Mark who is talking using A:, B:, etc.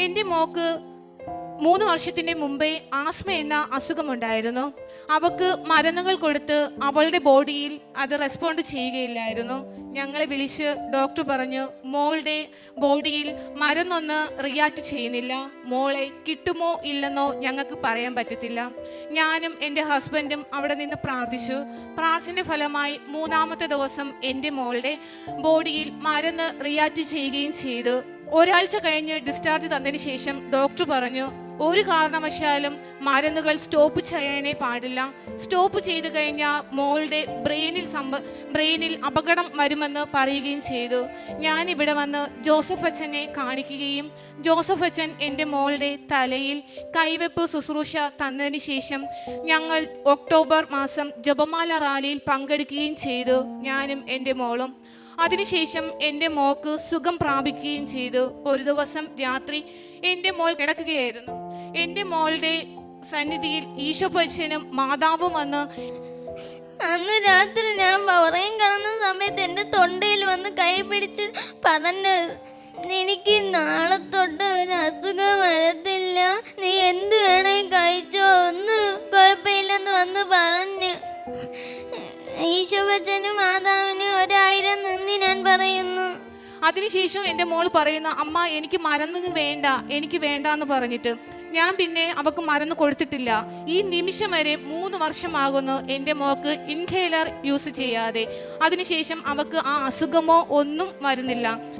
A: എന്റെ മോക്ക് മൂന്ന് വർഷത്തിന് മുമ്പേ ആസ്മ എന്ന അസുഖമുണ്ടായിരുന്നു. അവക്ക് മരുന്നുകൾ കൊടുത്ത് അവളുടെ ബോഡിയിൽ അത് റെസ്പോണ്ട് ചെയ്യുകയില്ലായിരുന്നു. ഞങ്ങളെ വിളിച്ച് ഡോക്ടർ പറഞ്ഞു മോളുടെ ബോഡിയിൽ മരുന്നൊന്ന് റിയാക്ട് ചെയ്യുന്നില്ല. മോളെ കിട്ടുമോ ഇല്ലെന്നോ ഞങ്ങൾക്ക് പറയാൻ പറ്റത്തില്ല. ഞാനും എന്റെ ഹസ്ബൻഡും അവിടെ നിന്ന് പ്രാർത്ഥിച്ചു. പ്രാർത്ഥന ഫലമായി മൂന്നാമത്തെ ദിവസം എന്റെ മോളുടെ ബോഡിയിൽ മരുന്ന് റിയാക്ട് ചെയ്യുകയും ചെയ്തു. ഒരാഴ്ച കഴിഞ്ഞ് ഡിസ്ചാർജ് തന്നതിന് ശേഷം ഡോക്ടർ പറഞ്ഞു ഒരു കാരണവശാലും മരുന്നുകൾ സ്റ്റോപ്പ് ചെയ്യാനേ പാടില്ല. സ്റ്റോപ്പ് ചെയ്ത് കഴിഞ്ഞാൽ മോളുടെ ബ്രെയിനിൽ സംഭ ബ്രെയിനിൽ അപകടം വരുമെന്ന് പറയുകയും ചെയ്തു. ഞാൻ ഇവിടെ വന്ന് ജോസഫ് അച്ഛനെ കാണിക്കുകയും ജോസഫ് അച്ഛൻ എന്റെ മോളുടെ തലയിൽ കൈവെപ്പ് ശുശ്രൂഷ തന്നതിന് ശേഷം ഞങ്ങൾ ഒക്ടോബർ മാസം ജപമാല റാലിയിൽ പങ്കെടുക്കുകയും ചെയ്തു. ഞാനും എന്റെ മോളും. അതിനുശേഷം എന്റെ മോക്ക് സുഖം പ്രാപിക്കുകയും ചെയ്തു. ഒരു ദിവസം രാത്രി എന്റെ മോൾ കിടക്കുകയായിരുന്നു. എന്റെ മോളുടെ സന്നിധിയിൽ ഈശോപ്പച്ചനും മാതാവും വന്ന്
B: അന്ന് രാത്രി ഞാൻ പറയും കിടന്ന സമയത്ത് എന്റെ തൊണ്ടയിൽ വന്ന് കൈ പിടിച്ച് പറഞ്ഞു എനിക്ക് നാളെ തൊട്ട് ഒരു ഈശോബച്ചനും മാതാവിന് ഒരായിരം നന്ദി ഞാൻ പറയുന്നു.
A: അതിനുശേഷം എന്റെ മോൾ പറയുന്ന അമ്മ എനിക്ക് മരുന്ന് വേണ്ട എനിക്ക് വേണ്ട എന്ന് പറഞ്ഞിട്ട് ഞാൻ പിന്നെ അവക്ക് മരുന്ന് കൊടുത്തിട്ടില്ല. ഈ നിമിഷം വരെ മൂന്ന് വർഷമാകുന്നു എന്റെ മോക്ക് ഇൻഹേലർ യൂസ് ചെയ്യാതെ. അതിനുശേഷം അവക്ക് ആ അസുഖമോ ഒന്നും വരുന്നില്ല.